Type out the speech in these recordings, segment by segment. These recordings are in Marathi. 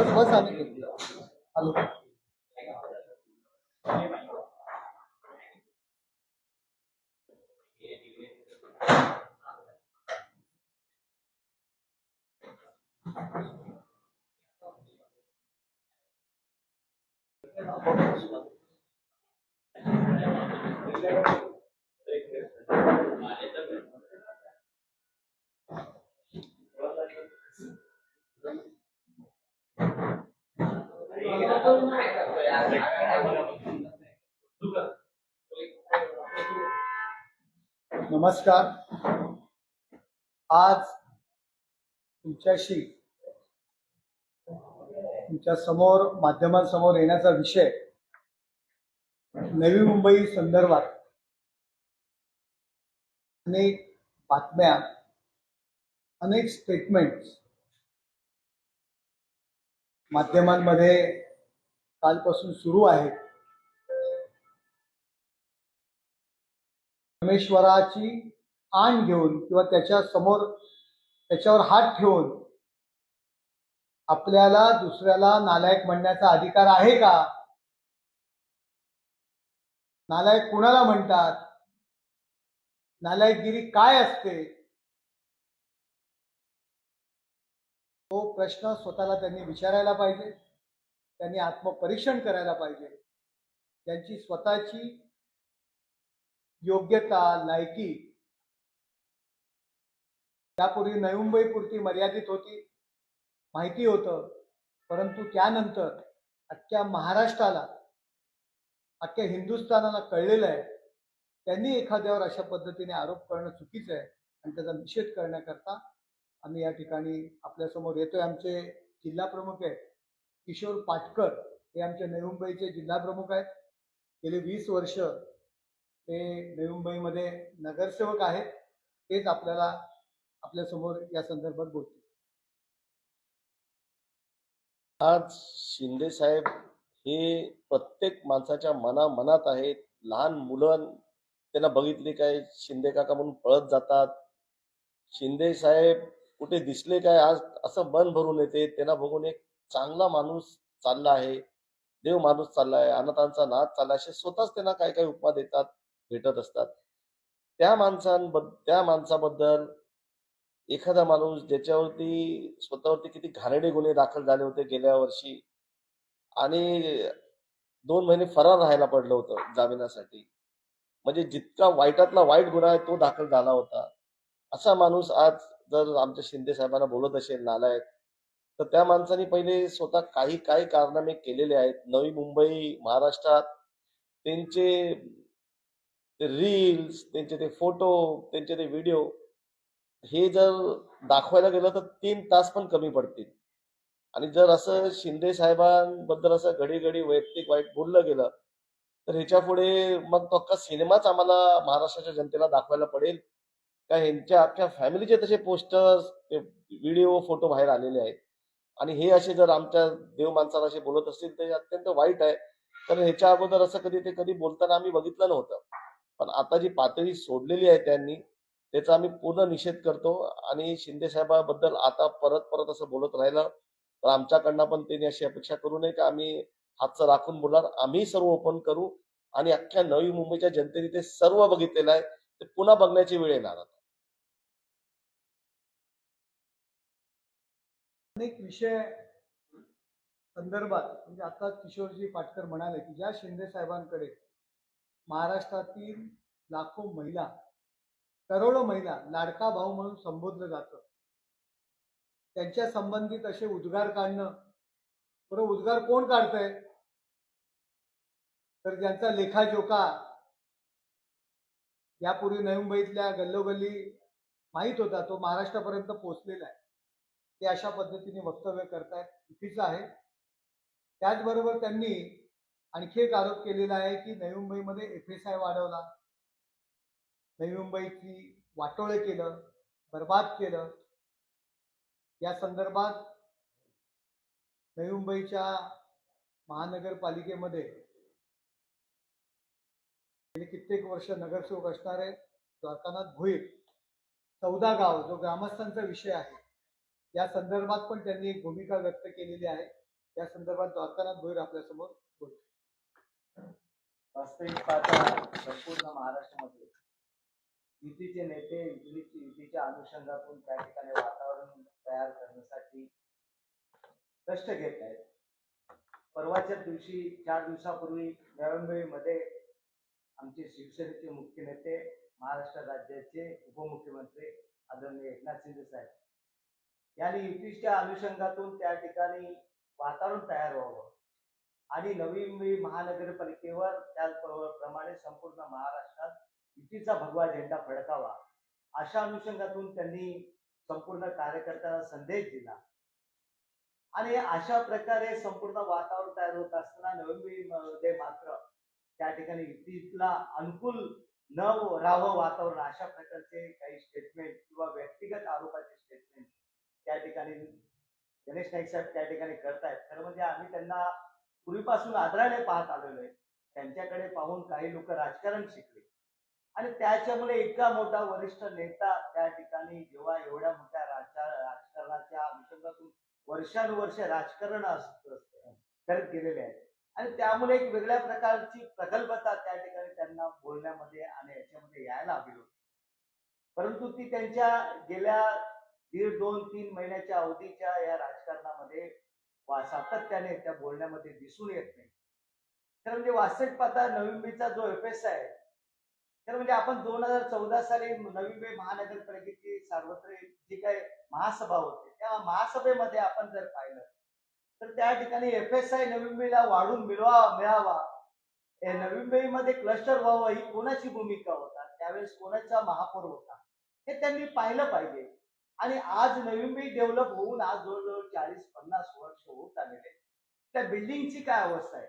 बस बस आम्ही हॅलो नमस्कार. आज तुमच्याशी तुमच्यासमोर माध्यमांसमोर येण्याचा विषय नवी मुंबई संदर्भात अनेक बातम्या अनेक स्टेटमेंट्स माध्यमांमध्ये कालपासून सुरू आहेत. परमेश्वराची आण घेऊन किंवा त्याच्यासमोर त्याच्यावर हात ठेवून आपल्याला दुसऱ्याला नालायक म्हणण्याचा अधिकार आहे का? नालायक कुणाला म्हणतात? नालायकगिरी काय असते? तो प्रश्न स्वतःला त्यांनी विचारायला पाहिजे. त्यांनी आत्मपरीक्षण करायला पाहिजे. त्यांची स्वतःची योग्यता लायकी. त्यापूर्वी नवी पुरती मर्यादित होती. माहिती होतं. परंतु त्यानंतर अख्ख्या महाराष्ट्राला अख्ख्या हिंदुस्थानाला कळलेलं आहे. त्यांनी एखाद्यावर अशा पद्धतीने आरोप करणं चुकीचं आहे आणि त्याचा निषेध करण्याकरता आम्ही या ठिकाणी आपल्यासमोर येतोय. आमचे जिल्हा प्रमुख आहेत. किशोर पाटकर हे आमचे नवी मुंबईचे जिल्हा प्रमुख आहेत. गेले वीस वर्ष ते नवी मुंबईमध्ये नगरसेवक आहेत तेच आपल्याला आपल्यासमोर या संदर्भात बोलतील. आज शिंदे साहेब हे प्रत्येक माणसाच्या मना मनात आहेत. लहान मुलं त्यांना बघितले काय शिंदे काका म्हणून पळत जातात. शिंदे साहेब कुठे दिसले काय आज असं मन भरून येते. त्यांना बघून एक चांगला माणूस चालला आहे. देव माणूस चालला आहे. अनाथांचा नाद चालला आहे. असे स्वतःच त्यांना काय काय उपमा देतात. भेटत असतात. त्या माणसांबद्दल त्या माणसाबद्दल एखादा माणूस ज्याच्यावरती स्वतःवरती किती घाणेडे गुन्हे दाखल झाले होते गेल्या वर्षी आणि दोन महिने फरार राहायला पडलं होतं जामिनासाठी. म्हणजे जितका वाईटातला वाईट गुन्हा आहे तो दाखल झाला होता. असा माणूस आज जर आमच्या शिंदे साहेबांना बोलत असेल नालायक तर त्या माणसाने पहिले स्वतः काही काही कारनामे केलेले आहेत. नवी मुंबई महाराष्ट्रात त्यांचे ते रील्स त्यांचे ते फोटो त्यांचे ते व्हिडिओ हे जर दाखवायला गेलं तर तीन तास पण कमी पडतील. आणि जर असं शिंदे साहेबांबद्दल असं घडी घडी वैयक्तिक वाईट बोललं गेलं तर ह्याच्या पुढे मग तो अख्खा सिनेमाच आम्हाला महाराष्ट्राच्या जनतेला दाखवायला पडेल. का ह्यांच्या अख्ख्या फॅमिलीचे तसे पोस्टर्स ते व्हिडिओ फोटो बाहेर आलेले आहेत. आणि हे असे जर आमच्या देव माणसाला असे बोलत असतील तर अत्यंत वाईट आहे. कारण ह्याच्या अगोदर असं कधी ते कधी बोलताना आम्ही बघितलं नव्हतं. पण आता जी पातळी सोडलेली आहे त्यांनी त्याचा आम्ही पूर्ण निषेध करतो आणि शिंदे साहेबाबद्दल आता परत परत असं बोलत राहिलं तर आमच्याकडनं पण त्यांनी अशी अपेक्षा करू नये की आम्ही हातचं राखून बोलणार. आम्ही सर्व ओपन करू आणि अख्ख्या नवी मुंबईच्या जनतेने ते सर्व बघितलेलं आहे. ते पुन्हा बघण्याची वेळ येणार आता. अनेक विषय संदर्भात म्हणजे आता किशोरजी पाटकर म्हणाले की ज्या शिंदे साहेबांकडे महाराष्ट्रातील लाखो महिला करोडो महिला लाडका भाऊ म्हणून संबोधलं जातं. त्यांच्या संबंधित असे उद्गार काढणं बरं उद्गार कोण काढतंय? तर ज्यांचा लेखाजोखा यापूर्वी नवी मुंबईतल्या गल्लोगल्ली माहीत होता तो महाराष्ट्रापर्यंत पोहोचलेला आहे. ते अशा पद्धतीने वक्तव्य करतायत चुकीचं आहे. त्याचबरोबर त्यांनी आणखी एक आरोप केलेला आहे की नवी मुंबईमध्ये एफ एस आय वाढवला. नवी मुंबईची वाटोळे केलं बर्बाद केलं. या संदर्भात नवी मुंबईच्या महानगरपालिकेमध्ये गेले कित्येक वर्ष नगरसेवक असणारे द्वारकानाथ भोईर चौदा गाव जो ग्रामस्थांचा विषय आहे या संदर्भात पण त्यांनी एक भूमिका व्यक्त केलेली आहे. या संदर्भात द्वारकानाथ भोईर आपल्यासमोर बोलतो वास्तविक पाहता संपूर्ण महाराष्ट्रामध्ये. युतीचे नेते युतीची युतीच्या अनुषंगातून त्या ठिकाणी वातावरण तयार करण्यासाठी कष्ट घेत आहेत. परवाच्या दिवशी चार दिवसापूर्वी नोव्हेंबरमध्ये आमचे शिवसेनेचे मुख्य नेते महाराष्ट्र राज्याचे उपमुख्यमंत्री आदरणीय एकनाथ शिंदे साहेब. यांनी युतीच्या अनुषंगातून त्या ठिकाणी वातावरण तयार व्हावं. आणि नवी मुंबई महानगरपालिकेवर त्याचप्रमाणे संपूर्ण महाराष्ट्रात युतीचा भगवा झेंडा फडकावा अशा अनुषंगातून त्यांनी संपूर्ण कार्यकर्त्यांना संदेश दिला. आणि अशा प्रकारे संपूर्ण वातावरण तयार होत असताना नवी मुंबईमध्ये मात्र त्या ठिकाणी युतीला अनुकूल न राहावं वातावरण अशा प्रकारचे काही स्टेटमेंट किंवा व्यक्तिगत आरोपाचे स्टेटमेंट त्या ठिकाणी गणेश नाईक साहेब त्या ठिकाणी करतायत. खरं म्हणजे आम्ही त्यांना पूर्वीपासून आदराने पाहत आलेलो आहे. त्यांच्याकडे पाहून काही लोक राजकारण शिकले. आणि त्याच्यामुळे इतका मोठा वरिष्ठ नेता त्या ठिकाणी जेव्हा एवढ्या मोठ्या राजा राजकारणाच्या अनुषंगातून वर्षानुवर्ष राजकारण करत गेलेले आहे आणि त्यामुळे एक वेगळ्या प्रकारची प्रगल्भता त्या ठिकाणी त्यांना बोलण्यामध्ये आणि याच्यामध्ये यायला हवी होती. परंतु ती त्यांच्या गेल्या दीड दोन तीन महिन्याच्या अवधीच्या या राजकारणामध्ये वा- सातत्याने त्या बोलण्यामध्ये दिसून येत नाही. तर म्हणजे वास्तविक पाहता नवी मुंबईचा जो एफ एस आहे तर म्हणजे आपण दोन हजार चौदा साली नवी मुंबई महानगरपालिकेची सार्वत्रिक जी काय महासभा होती त्या महासभेमध्ये आपण जर पाहिलं तर त्या ठिकाणी एफ एस आय नवी मुंबईला वाढून मिळवा मिळावा. हे नवी मुंबईमध्ये क्लस्टर व्हावं ही कोणाची भूमिका होता त्यावेळेस कोणाचा महापौर होता हे त्यांनी पाहिलं पाहिजे. आणि आज नवी मुंबई डेव्हलप होऊन आज जवळजवळ चाळीस पन्नास वर्ष होत आलेले त्या बिल्डिंगची काय अवस्था आहे?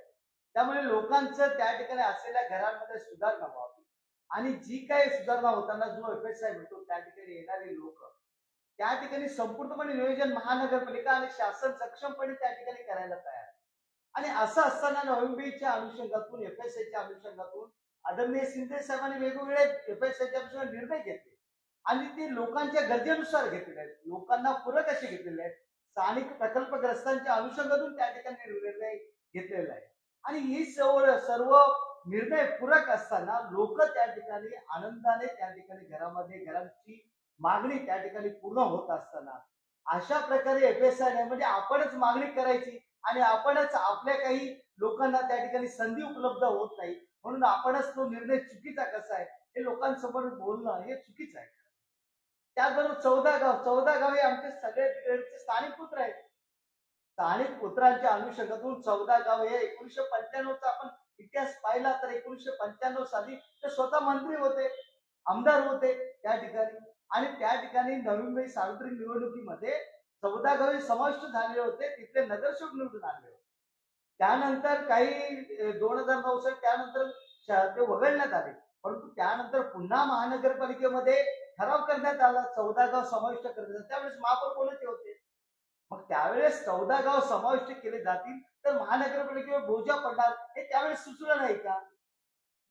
त्यामुळे लोकांचं त्या ठिकाणी असलेल्या घरांमध्ये सुधारणा व्हावी. आणि जी काही सुधारणा होताना जो एफ एस आय मिळतो त्या ठिकाणी येणारे लोक त्या ठिकाणी संपूर्णपणे नियोजन महानगरपालिका आणि शासन सक्षमपणे त्या ठिकाणी करायला तयार आणि असं असताना नवी मुंबईच्या अनुषंगातून एफ एस आयच्या अनुषंगातून आदरणीय शिंदे साहेबांनी वेगवेगळे एफ एस आयच्या अनुषंगाने निर्णय घेतले. आणि ते लोकांच्या गरजेनुसार घेतलेले आहेत. लोकांना पूरक असे घेतलेले आहेत. स्थानिक प्रकल्पग्रस्तांच्या अनुषंगातून त्या ठिकाणी निर्णय घेतलेला आहे. आणि ही सर्व सर्व निर्णय पूरक असताना लोक त्या ठिकाणी आनंदाने त्या ठिकाणी घरामध्ये घरांची मागणी त्या ठिकाणी पूर्ण होत असताना अशा प्रकारे एफ एस आय म्हणजे आपणच मागणी करायची आणि आपणच आपल्या काही लोकांना त्या ठिकाणी संधी उपलब्ध होत नाही. म्हणून आपणच तो निर्णय चुकीचा कसा आहे हे लोकांसमोर बोलणं हे चुकीचं आहे. त्याचबरोबर चौदा गाव चौदा गाव हे आमचे सगळे तिकडचे स्थानिक पुत्र आहेत. स्थानिक पुत्रांच्या अनुषंगातून चौदा गाव हे एकोणीशे पंच्याण्णवचा आपण इतिहास पाहिला तर एकोणीशे पंच्याण्णव साली ते स्वतः मंत्री होते आमदार होते त्या ठिकाणी. आणि त्या ठिकाणी नवी मुंबई सार्वत्रिक निवडणुकीमध्ये चौदा गावे समाविष्ट झालेले होते तिथले नगरसेवक निवडून आले होते. त्यानंतर काही दोन हजार नऊ साली त्यानंतर ते वगळण्यात आले. परंतु त्यानंतर पुन्हा महानगरपालिकेमध्ये ठराव करण्यात आला चौदा गाव समाविष्ट करण्यात त्यावेळेस महापौर कोणाचे होते? मग त्यावेळेस चौदा गाव समाविष्ट केले जातील तर महानगरपालिकेवर बोजा पडणार हे त्यावेळेस सुचलं नाही का?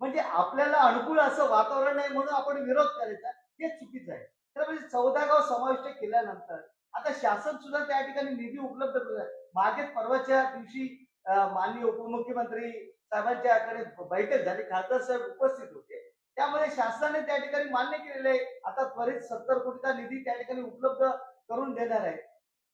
म्हणजे आपल्याला अनुकूल असं वातावरण नाही म्हणून आपण विरोध करायचा हे चुकीचं आहे. तर म्हणजे चौदा गाव समाविष्ट केल्यानंतर आता शासन सुद्धा त्या ठिकाणी निधी उपलब्ध करत आहे. मागे परवाच्या दिवशी माननीय उपमुख्यमंत्री साहेबांच्याकडे बैठक झाली खासदार साहेब उपस्थित होते. त्यामध्ये शासनाने त्या ठिकाणी मान्य केलेलं आहे. आता त्वरित सत्तर कोटीचा निधी त्या ठिकाणी उपलब्ध करून देणार आहे.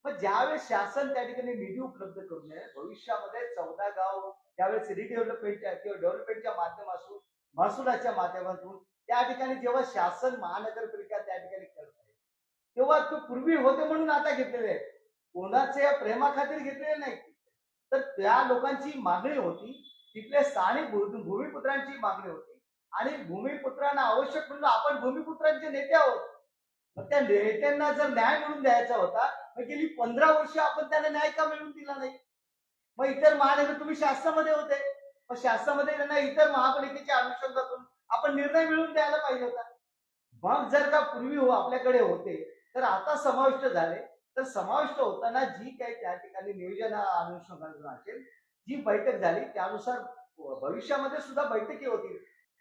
मग ज्यावेळेस शासन त्या ठिकाणी निधी उपलब्ध करून देणार भविष्यामध्ये चौदा गाव त्यावेळेस रिडेव्हलपमेंटच्या किंवा डेव्हलपमेंटच्या माध्यमातून महसुलाच्या माध्यमातून त्या ठिकाणी जेव्हा शासन महानगरपालिका त्या ठिकाणी करत आहे तेव्हा तो पूर्वी होते म्हणून आता घेतलेले आहे कोणाच्या प्रेमाखातीर घेतलेले नाही तर त्या लोकांची मागणी होती तिथले स्थानिक भूमिपुत्रांची मागणी होती. आणि भूमिपुत्रांना आवश्यक म्हणून आपण भूमिपुत्रांचे नेते आहोत. मग त्या नेत्यांना जर न्याय मिळून द्यायचा होता मग गेली पंधरा वर्ष आपण त्यांना न्याय का मिळवून दिला नाही? मग इतर महानगर तुम्ही शासनामध्ये होते. मग शासनामध्ये त्यांना इतर महापालिकेच्या अनुषंगातून आपण निर्णय मिळवून द्यायला पाहिजे होता. मग जर का पूर्वी हो आपल्याकडे होते तर आता समाविष्ट झाले. तर समाविष्ट होताना जी काही त्या ठिकाणी नियोजन अनुषंगातून असेल जी बैठक झाली त्यानुसार भविष्यामध्ये सुद्धा बैठकी होतील.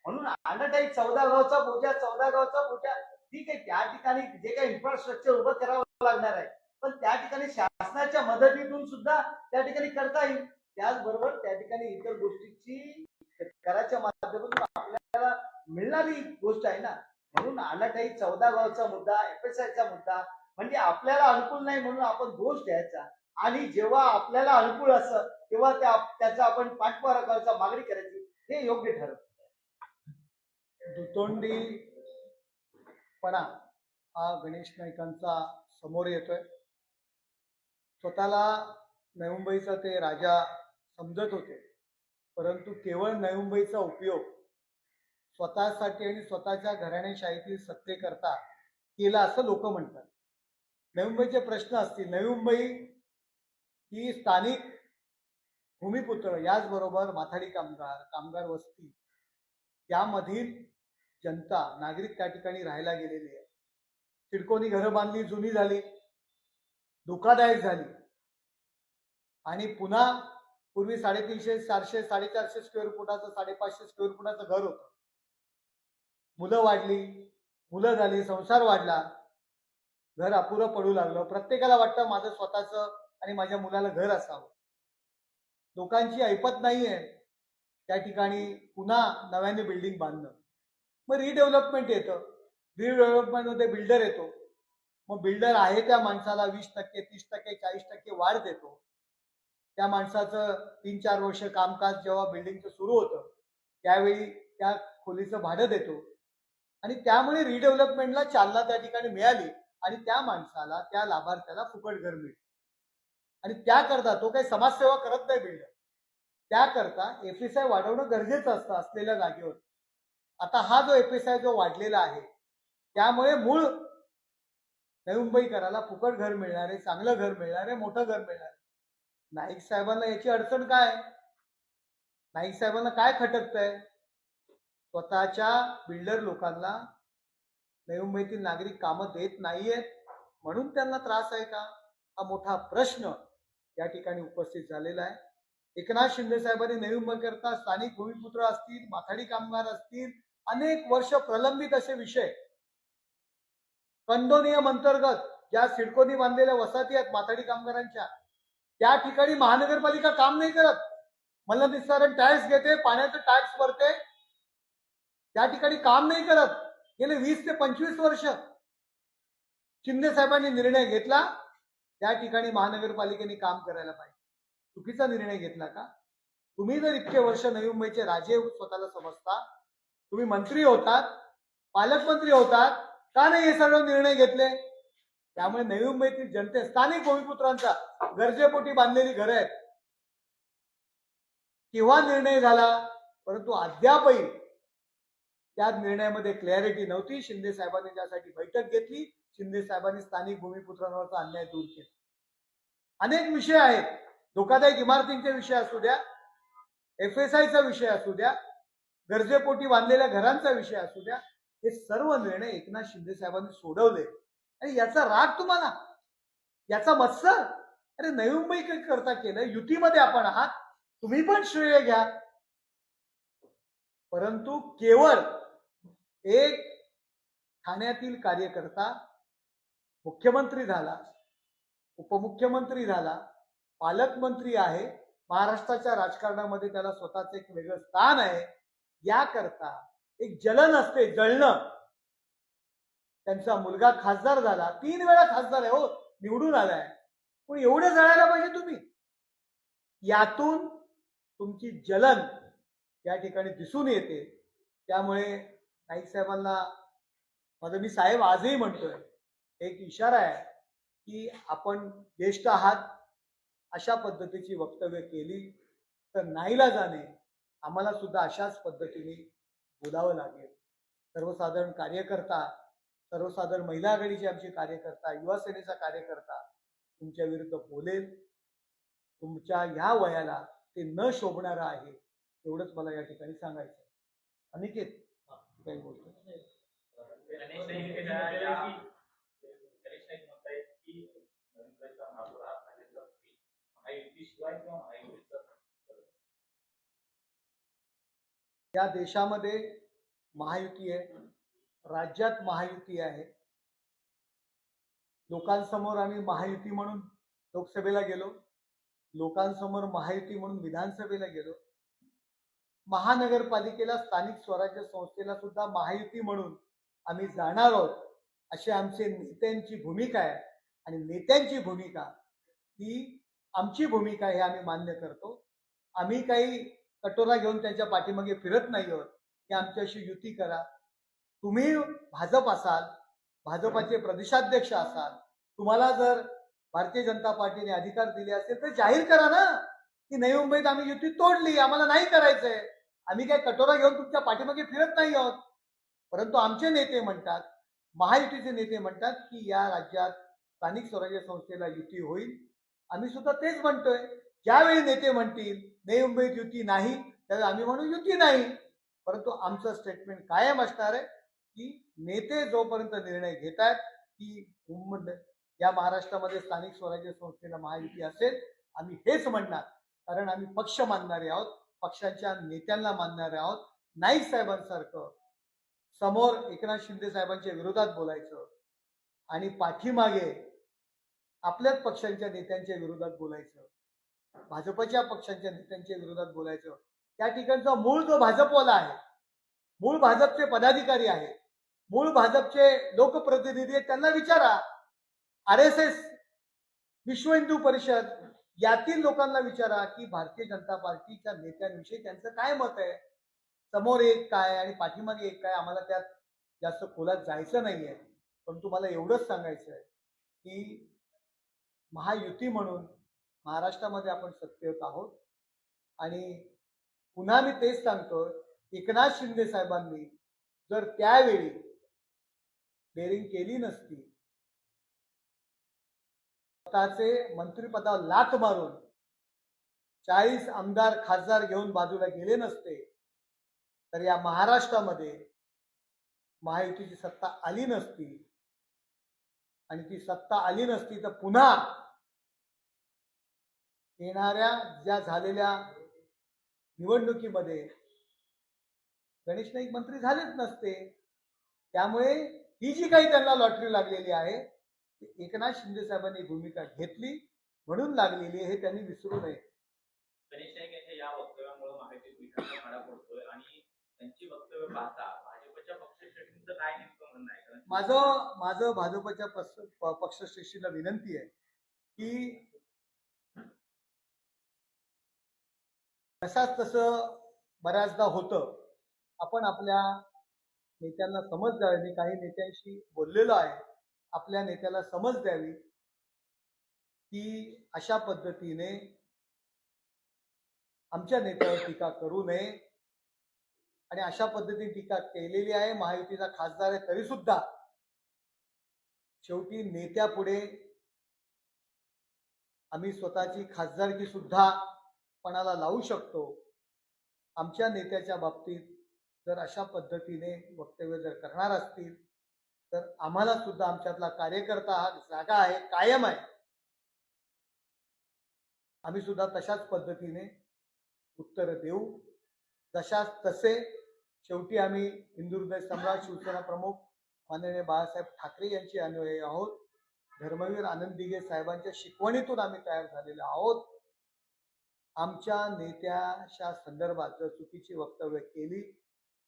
म्हणून अंडरटाईक चौदा गावचा पूजा चौदा गावचा पूजा. ठीक आहे त्या ठिकाणी जे काही इन्फ्रास्ट्रक्चर उभं करावं लागणार आहे. पण त्या ठिकाणी शासनाच्या मदतीतून सुद्धा त्या ठिकाणी करता येईल. त्याचबरोबर त्या ठिकाणी इतर गोष्टीची कराच्या माध्यमातून आपल्याला मिळणारी गोष्ट आहे ना. म्हणून आलाठाई चौदा गावचा मुद्दा एफएसआयचा आयचा मुद्दा म्हणजे आपल्याला अनुकूल नाही म्हणून आपण दोष द्यायचा. आणि जेव्हा आपल्याला अनुकूल असं तेव्हा त्या त्याचा आपण पाठपुरावा करायचा मागणी करायची हे योग्य ठरत. दुतोंडीपणा हा गणेश नाईकांचा समोर येतोय. स्वतःला नवमुंबईचा ते राजा समजत होते परंतु केवळ नवमुंबईचा उपयोग स्वतःसाठी आणि स्वतःच्या घराणेशाहीतील सत्तेकरता केला असं लोक म्हणतात. नवी मुंबईचे प्रश्न असतील नवी मुंबई ही स्थानिक भूमिपुत्र याचबरोबर माथाडी कामगार कामगार वस्ती यामधील जनता नागरिक त्या ठिकाणी राहायला गेलेली आहे. चिडकोनी घरं बांधली जुनी झाली धोकादायक झाली. आणि पुन्हा पूर्वी साडेतीनशे चारशे साडेचारशे स्क्वेअर फुटाचं साडेपाचशे स्क्वेअर फुटाचं घर होतं. मुलं वाढली मुलं झाली संसार वाढला. घर अपुरं पडू लागलं. प्रत्येकाला वाटतं माझं स्वतःचं आणि माझ्या मुलाला घर असावं. लोकांची ऐपत नाहीये त्या ठिकाणी पुन्हा नव्याने बिल्डिंग बांधणं. मग रिडेव्हलपमेंट येतं. रिडेव्हलपमेंटमध्ये बिल्डर येतो. मग बिल्डर आहे त्या माणसाला वीस टक्के तीस टक्के चाळीस टक्के वाढ देतो. त्या माणसाचं तीन चार वर्ष कामकाज जेव्हा बिल्डिंगचं सुरू होतं त्यावेळी त्या खोलीचं भाडं देतो. आणि त्यामुळे रिडेव्हलपमेंटला चालना त्या ठिकाणी मिळाली आणि त्या माणसाला त्या लाभार्थ्याला फुकट घर मिळतं. आणि त्याकरता तो काही समाजसेवा करत नाही बिल्डर त्याकरता एफ एस आय वाढवणं गरजेचं असतं असलेल्या जागेवर. आता हा जो एपीएसआय जो वाढलेला आहे त्यामुळे मूळ नवी मुंबईकराला फुकट घर मिळणार आहे चांगलं घर मिळणार आहे मोठं घर मिळणार आहे. नाईक साहेबांना याची अडचण काय? नाईक साहेबांना काय खटकतंय? स्वतःच्या बिल्डर लोकांना नवी मुंबईतील नागरिक कामं देत नाहीयेत म्हणून त्यांना त्रास आहे का? हा मोठा प्रश्न या ठिकाणी उपस्थित झालेला आहे. एकनाथ शिंदे साहेबांनी नवी मुंबईकरता स्थानिक भूमिपुत्र असतील माथाडी कामगार असतील अनेक वर्ष प्रलंबित असे विषय. कंदो नियम अंतर्गत ज्या सिडकोनी बांधलेल्या वसाहती आहेत माथाडी कामगारांच्या त्या ठिकाणी महानगरपालिका काम नाही करत. मला निस्तारण टॅक्स घेते पाण्याचं टॅक्स भरते. त्या ठिकाणी काम नाही करत. गेले वीस ते पंचवीस वर्ष शिंदे साहेबांनी निर्णय घेतला. त्या ठिकाणी महानगरपालिकेने काम करायला पाहिजे. चुकीचा निर्णय घेतला का? तुम्ही जर इतके वर्ष नवी मुंबईचे राजे स्वतःला समजता तुम्ही मंत्री होतात पालकमंत्री होतात का नाही हे सगळं निर्णय घेतले? त्यामुळे नवी मुंबईतील जनते स्थानिक भूमिपुत्रांचा गरजेपोटी बांधलेली घरं आहेत. किंवा निर्णय झाला? परंतु अद्यापही त्या निर्णयामध्ये क्लॅरिटी नव्हती. शिंदे साहेबांनी त्यासाठी बैठक घेतली शिंदे साहेबांनी स्थानिक भूमिपुत्रांवरचा अन्याय दूर केला. अनेक विषय आहेत. धोकादायक इमारतींचे विषय असू द्या एफ एस आयचा विषय असू द्या गरजेपोटी बांधलेल्या घरांचा विषय असू द्या हे सर्व निर्णय एकनाथ शिंदे साहेबांनी सोडवले. आणि याचा राग तुम्हाला? याचा मत्सर? अरे नवी मुंबई करता केलं युतीमध्ये आपण आहात तुम्ही पण श्रेय घ्या. परंतु केवळ एक ठाण्यातील कार्यकर्ता मुख्यमंत्री झाला उपमुख्यमंत्री झाला पालकमंत्री आहे महाराष्ट्राच्या राजकारणामध्ये त्याला स्वतःच एक वेगळं स्थान आहे. याकरता एक जलन असते जळणं. त्यांचा मुलगा खासदार झाला तीन वेळा खासदार आहे हो निवडून आलाय. पण एवढे जळायला पाहिजे तुम्ही. यातून तुमची जलन या ठिकाणी दिसून येते. त्यामुळे नाईक साहेबांना माझं मी साहेब आजही म्हणतोय एक इशारा आहे की आपण ज्येष्ठ आहात अशा पद्धतीची वक्तव्य केली तर नाहीला जाणे आम्हाला सुद्धा अशाच पद्धतीने बोलावं लागेल. सर्वसाधारण कार्यकर्ता सर्वसाधारण महिला आघाडीचे आमचे कार्यकर्ता युवा सेनेचा कार्यकर्ता तुमच्या विरुद्ध बोलेल. तुमच्या ह्या वयाला ते न शोभणारं आहे एवढंच मला या ठिकाणी सांगायचं अनिकेत काही बोलतो गणेश नाईक या- गणेश नाईक म्हणतायत की नरेंद्रचा महापौर हा भाजपचा होईल. महायुतीशिवाय किंवा महायुतीचा या देशामध्ये महायुती आहे राज्यात महायुती आहे. लोकांसमोर आम्ही महायुती म्हणून लोकसभेला गेलो. लोकांसमोर महायुती म्हणून विधानसभेला गेलो. महानगरपालिकेला स्थानिक स्वराज्य संस्थेला सुद्धा महायुती म्हणून आम्ही जाणार आहोत अशी आमचे नेत्यांची भूमिका आहे. आणि नेत्यांची भूमिका ही आमची भूमिका हे आम्ही मान्य करतो. आम्ही काही कटोरा घेऊन त्यांच्या पाठीमागे फिरत नाही आहोत की आमच्याशी युती करा. तुम्ही भाजप असाल भाजपाचे प्रदेशाध्यक्ष असाल तुम्हाला जर भारतीय जनता पार्टीने अधिकार दिले असेल तर जाहीर करा ना. की नवी मुंबईत आम्ही युती तोडली आम्हाला नाही करायचंय. आम्ही काय कटोरा घेऊन तुमच्या पाठीमागे फिरत नाही आहोत. परंतु आमचे नेते म्हणतात महायुतीचे नेते म्हणतात की या राज्यात स्थानिक स्वराज्य संस्थेला युती होईल. आम्ही सुद्धा तेच म्हणतोय. ज्यावेळी नेते म्हणतील नवी मुंबईत युती नाही तर आम्ही म्हणू युती नाही. परंतु आमचं स्टेटमेंट कायम असणार आहे की नेते जोपर्यंत निर्णय घेत आहेत की या महाराष्ट्रामध्ये स्थानिक स्वराज्य संस्थेला महायुती असेल आम्ही हेच म्हणणार. कारण आम्ही पक्ष मानणारे आहोत पक्षाच्या नेत्यांना मानणारे आहोत नाईक साहेबांसारखं. समोर एकनाथ शिंदे साहेबांच्या विरोधात बोलायचं आणि पाठीमागे आपल्याच पक्षांच्या नेत्यांच्या विरोधात बोलायचं. भाजपच्या पक्षांच्या नेत्यांच्या विरोधात बोलायचं. त्या ठिकाणचा मूळ जो भाजपवाला आहे मूळ भाजपचे पदाधिकारी आहे मूळ भाजपचे लोकप्रतिनिधी आहेत त्यांना विचारा. आर एस एस विश्व हिंदू परिषद यातील लोकांना विचारा की भारतीय जनता पार्टीच्या नेत्यांविषयी त्यांचं काय मत आहे? समोर एक काय आणि पाठीमागे एक काय? आम्हाला त्यात जास्त खोलात जायचं नाहीये. पण तुम्हाला एवढंच सांगायचं आहे की महायुती म्हणून महाराष्ट्रामध्ये आपण सत्तेत आहोत. आणि पुन्हा मी तेच सांगतोय एकनाथ शिंदे साहेबांनी जर त्यावेळी बेरिंग केली नसती स्वतःचे मंत्रिपदावर लात मारून चाळीस आमदार खासदार घेऊन बाजूला गेले नसते तर या महाराष्ट्रामध्ये महायुतीची सत्ता आली नसती. आणि ती सत्ता आली नसती तर पुन्हा येणाऱ्या ज्या झालेल्या निवडणुकीमध्ये गणेश नाईक मंत्री झालेच नसते. त्यामुळे ही जी काही त्यांना लॉटरी लागलेली आहे ती एकनाथ शिंदे साहेबांनी भूमिका घेतली म्हणून लागलेली हे त्यांनी विसरू नये. गणेश नाईक यांच्या या वक्तव्यामुळे महायुतीत विकासचा खाडा पडतोय आणि त्यांची वक्तव्य पाहता भाजपच्या पक्षश्रेष्ठींचं काय नेमकं म्हणणं आहे? कारण माझं माझं भाजपच्या पक्ष- पक्षश्रेष्ठीला विनंती आहे की तसाच तसं बऱ्याचदा होतं. आपण आपल्या नेत्यांना समज द्यावी मी काही नेत्यांशी बोललेलो आहे आपल्या नेत्याला समज द्यावी की अशा पद्धतीने आमच्या नेत्यावर टीका करू नये आणि अशा पद्धतीने टीका केलेली आहे महायुतीचा खासदार आहे तरी सुद्धा शेवटी नेत्यापुढे आम्ही स्वतःची खासदारकी सुद्धा पणाला लावू शकतो. आमच्या नेत्याच्या बाबतीत जर अशा पद्धतीने वक्तव्य जर करणार असतील तर आम्हाला सुद्धा आमच्यातला कार्यकर्ता हा जागा आहे कायम आहे. आम्ही सुद्धा तशाच पद्धतीने उत्तर देऊ. जशाच तसे शेवटी आम्ही हिंदू हृदय सम्राट शिवसेना प्रमुख माननीय बाळासाहेब ठाकरे यांचे अनुयायी आहोत. धर्मवीर आनंद दिघे साहेबांच्या शिकवणीतून आम्ही तयार झालेलो आहोत. आमच्या नेत्याच्या संदर्भात जर चुकीची वक्तव्य केली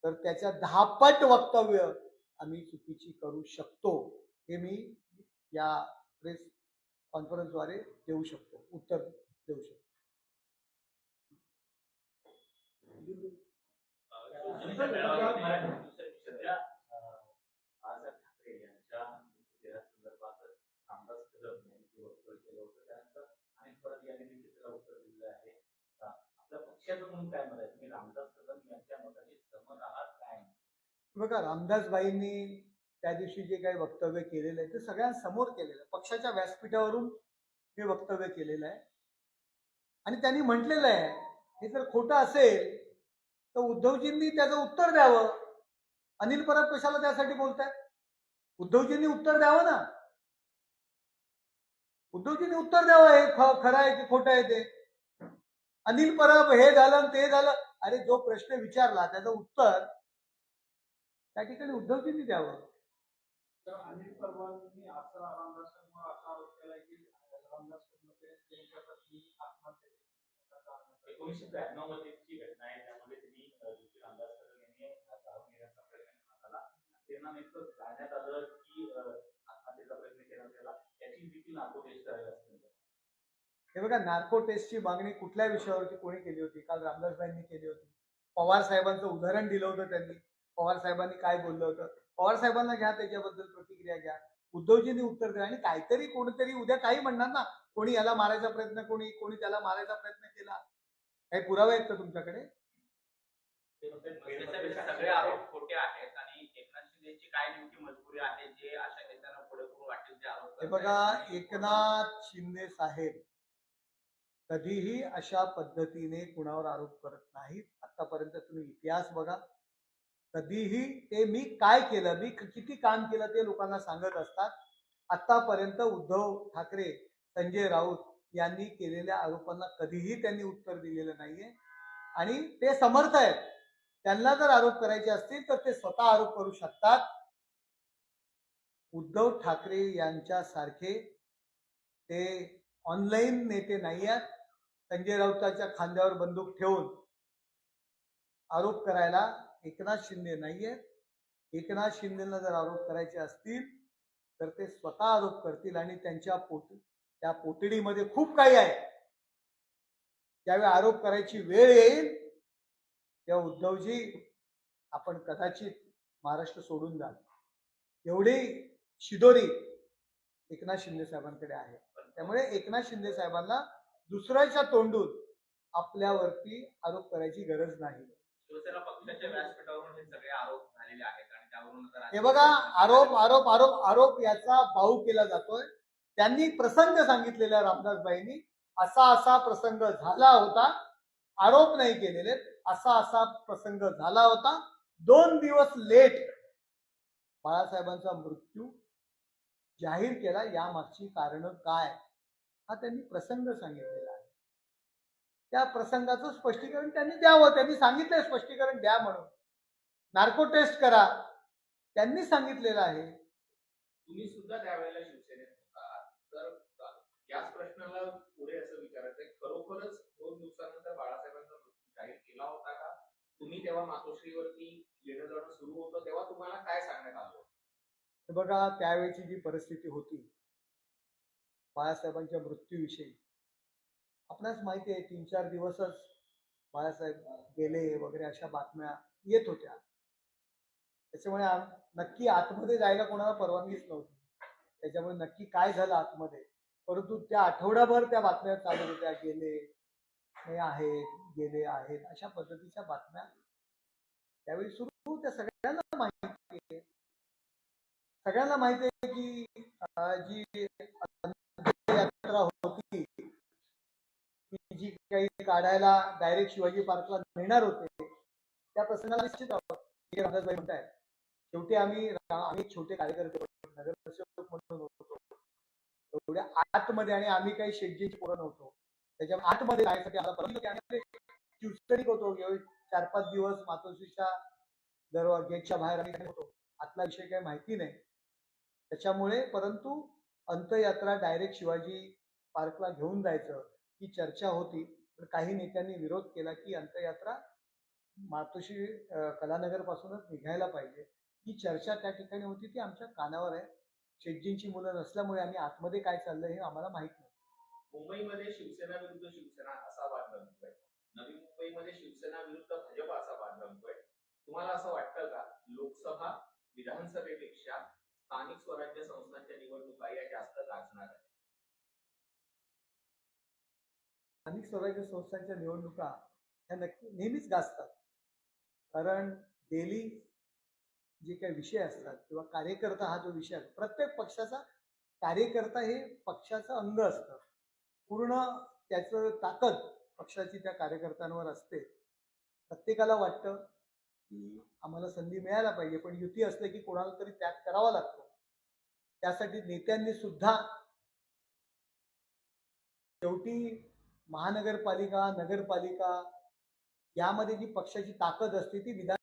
तर त्याच्या दहापट वक्तव्य आम्ही चुकीची करू शकतो हे मी या प्रेस कॉन्फरन्सद्वारे देऊ शकतो उत्तर देऊ शकतो शिवसेनेच्या मेळाव्यामध्ये दुसऱ्या- सध्या अं, बाळासाहेब ठाकरे यांच्या मृत्यूच्या संदर्भात रामदास कदम यांनी जे वक्तव्य केलं होतं त्यानंतर अनेक परत या निमित्ताला उत्तर दिलेलं आहे अं, आपल्या म्हणून काय रामदास कदम यांच्या मताने आहात काय? बघा रामदासबाईंनी त्या दिवशी जे काही वक्तव्य केलेलं आहे ते सगळ्यांसमोर केलेलं आहे. पक्षाच्या व्यासपीठावरून हे वक्तव्य केलेलं आहे. आणि त्यांनी म्हटलेलं आहे हे जर खोटं असेल तर उद्धवजींनी त्याचं उत्तर द्यावं. अनिल परब कशाला त्यासाठी बोलताय उद्धवजींनी उत्तर द्यावं ना? उद्धवजींनी उत्तर द्यावं हे खरं आहे की खोटं आहे ते? अनिल परब हे झालं आणि ते झालं. अरे जो प्रश्न विचारला त्याचं उत्तर त्या ठिकाणी उद्धवजींनी द्यावं. तर अनिल परबांनी असा रामदास असा आरोप केला की रामदास केली. त्याचा एकोणीसशे त्र्याण्णव मध्येची घटना आहे त्यामध्ये त्यांनी रामदास कदम यांनी घेण्याचा प्रयत्न करण्यात आला. त्यांना नेमकं जाण्यात आलं की आत्महत्येचा प्रयत्न करण्यात आला याची देखील नार्को टेस्ट करावी असते. हे बघा नार्को टेस्टची मागणी कुठल्या विषयावरती कोणी केली होती? काल रामदासबाईंनी केली होती. पवार साहेबांचं उदाहरण दिलं होतं त्यांनी. पवार साहेबांनी काय बोललं होतं? पवार साहेबांना घ्या त्याच्याबद्दल प्रतिक्रिया घ्या. उद्धवजींनी उत्तर द्या आणि काहीतरी कोणीतरी उद्या काही म्हणणार ना. कोणी याला मारायचा प्रयत्न कोणी कोणी त्याला मारायचा प्रयत्न केला. काही पुरावे आहेत का तुमच्याकडे? सगळे आरोप खोटे आहेत आणि एकनाथ शिंदेची काय नेमकी मजबुरी आहे जे अशा नेत्यांना पुढे करून वाटेल ते आरोप हे. बघा एकनाथ शिंदे साहेब कधीही अशा पद्धतीने कुणावर आरोप करत नाहीत. आतापर्यंत तुम्ही इतिहास बघा. कधीही ते मी काय केलं मी किती काम केलं ते लोकांना सांगत असतात. आतापर्यंत उद्धव ठाकरे संजय राऊत यांनी केलेल्या आरोपांना कधीही त्यांनी उत्तर दिलेलं नाहीये. आणि ते समर्थ आहेत. त्यांना जर आरोप करायचे असतील तर ते स्वतः आरोप करू शकतात. उद्धव ठाकरे यांच्यासारखे ते ऑनलाईन नेते नाही आहेत संजय राऊताच्या खांद्यावर बंदूक ठेवून आरोप करायला एकनाथ शिंदे नाहीये. एकनाथ शिंदेना जर आरोप करायचे असतील तर ते स्वतः आरोप करतील आणि त्यांच्या पोट त्या पोतडीमध्ये खूप काही आहे. त्यावेळी आरोप करायची वेळ येईल तेव्हा उद्धवजी आपण कदाचित महाराष्ट्र सोडून जाल. एवढी शिदोरी एकनाथ शिंदे साहेबांकडे आहे. त्यामुळे एकनाथ शिंदे साहेबांना दुसऱ्याच्या तोंडून आपल्यावरती आरोप करायची गरज नाही. शिवसेना पक्षाच्या व्यासपीठावरून हे सगळे आरोप झालेले आहेत आणि त्यावरून आता हे बघा आरोप आरोप आरोप आरोप याचा भाऊ केला जातोय. त्यांनी प्रसंग सांगितलेला रामदासबाईंनी असा असा प्रसंग झाला होता. आरोप नाही केलेले असा असा प्रसंग झाला होता. दोन दिवस लेट बाळासाहेबांचा मृत्यू जाहीर केला. यामागची कारण काय? हा त्यांनी प्रसंग सांगितलेला आहे. त्या प्रसंगाचं स्पष्टीकरण त्यांनी द्यावं. त्यांनी सांगितलंय स्पष्टीकरण द्या म्हणून. नार्को टेस्ट करा. त्यांनी सांगितलेलं आहे. तुम्ही सुद्धा त्यावेळेला शिवसेनेत होता. तर याच प्रश्नाला पुढे असं विचारायचं खरोखरच दोन दिवसानंतर बाळासाहेबांचा मृत्यू जाहीर केला होता का? तुम्ही तेव्हा मातोश्रीवरती येणं जाणं सुरू होतं. तेव्हा तुम्हाला काय सांगण्यात आलं? बघा त्यावेळची जी परिस्थिती होती बाळासाहेबांच्या मृत्यूविषयी. आपणास माहिती आहे तीन चार दिवसच बाळासाहेब गेले वगैरे अशा बातम्या येत होत्या. त्याच्यामुळे नक्की आतमध्ये जायला कोणाला परवानगीच नव्हती. त्याच्यामुळे नक्की काय झालं आतमध्ये? परंतु त्या आठवडाभर त्या बातम्या चालू होत्या गेले हे आहेत गेले आहेत अशा पद्धतीच्या बातम्या. त्यावेळी सुरू त्या सगळ्यांना माहिती आहे. सगळ्यांना माहिती आहे की जी यात्रा होती ती जी काही काढायला डायरेक्ट शिवाजी पार्कला नेणार होते. त्या प्रसंगाला निश्चित आहोत. रामदासबाई शेवटी आम्ही आम्ही छोटे कार्यकर्ते होतो, नगरसेवक म्हणून होतो. एवढ्या आतमध्ये आणि आम्ही काही शेटजीची पोरं नव्हतो. त्याच्या आतमध्ये जायसाठी आम्हाला होतो. चार पाच दिवस मातोश्रीच्या दरवा गेटच्या बाहेर आम्ही होतो. आतला विषय काही माहिती नाही. त्याच्यामुळे परंतु अंतयात्रा डायरेक्ट शिवाजी पार्कला घेऊन जायचं ही चर्चा होती. पण काही नेत्यांनी विरोध केला की अंतयात्रा मातोश्री कलानगर पासूनच निघायला पाहिजे. ही चर्चा त्या ठिकाणी होती ती आमच्या कानावर आहे. शेटजींची मुलं नसल्यामुळे आम्ही आतमध्ये काय चाललंय हे आम्हाला माहीत नाही. मुंबईमध्ये शिवसेना विरुद्ध शिवसेना असा वाद रंगतोय नवी मुंबईमध्ये शिवसेना विरुद्ध भाजप असा वाद रंगतोय तुम्हाला असं वाटतं का? लोकसभा विधानसभेपेक्षा स्थानिक स्वराज्य संस्थांच्या निवडणुका या जास्त गाजणार आहेत. स्थानिक स्वराज्य संस्थांच्या निवडणुका ह्या नक्की नेहमीच गाजतात. कारण डेली जे काही विषय असतात किंवा कार्यकर्ता हा जो विषय असतो प्रत्येक पक्षाचा कार्यकर्ता हे पक्षाचं अंग असतं. पूर्ण त्याचं ताकद पक्षाची त्या कार्यकर्त्यांवर असते. प्रत्येकाला वाटतं की आम्हाला संधी मिळायला पाहिजे पण युती असले की कोणाला तरी त्याग करावा लागतो. त्यासाठी नेत्यांनी सुद्धा शेवटी महानगरपालिका नगरपालिका यामध्ये जी पक्षाची ताकद असते ती विधान